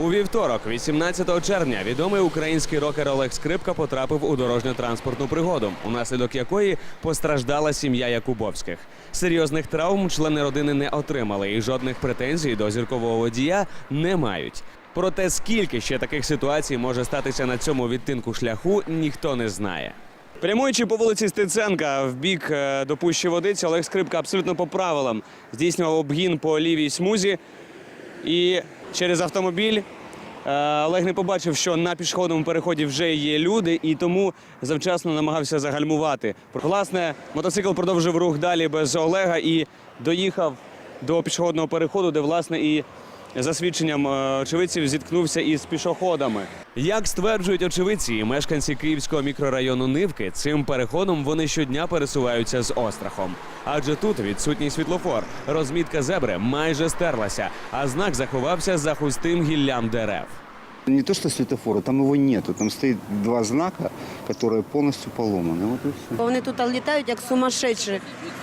У вівторок, 18 червня, відомий український рокер Олег Скрипка потрапив у дорожньо-транспортну пригоду, унаслідок якої постраждала сім'я Якубовських. Серйозних травм члени родини не отримали і жодних претензій до зіркового водія не мають. Проте скільки ще таких ситуацій може статися на цьому відтинку шляху, ніхто не знає. Прямуючи по вулиці Стеценка в бік е, до пущі водиці, Олег Скрипка абсолютно по правилам здійснював обгін по лівій смузі. І через автомобіль е, Олег не побачив, що на пішохідному переході вже є люди, і тому завчасно намагався загальмувати. Власне, мотоцикл продовжив рух далі без Олега і доїхав до пішохідного переходу, де власне і за свідченням е, очевидців зіткнувся із пішоходами. Як стверджують очевидці і мешканці київського мікрорайону Нивки, цим переходом вони щодня пересуваються з острахом. Адже тут відсутній світлофор, розмітка зебри майже стерлася, а знак заховався за густим гіллям дерев. Не то, что светофора, там его нету. Там стоит два знака, которые полностью поломаны. Вот и все. Вони тут літають як сумасшедші.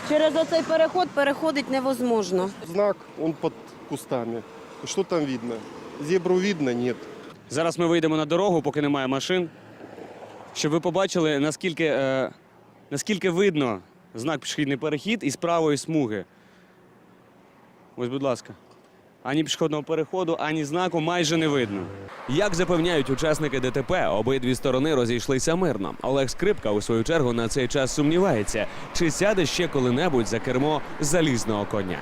Через оцей переход переходить невозможно. Знак, он под кустами. Что там видно? Зебру видно? Нет. Зараз ми вийдемо на дорогу, поки немає машин, щоб ви побачили, наскільки, е, наскільки видно знак пішохідний перехід із правої смуги. Ось, будь ласка. Ані пішохідного переходу, ані знаку майже не видно. Як запевняють учасники ДТП, обидві сторони розійшлися мирно. Олег Скрипка, у свою чергу, на цей час сумнівається, чи сяде ще коли-небудь за кермо залізного коня.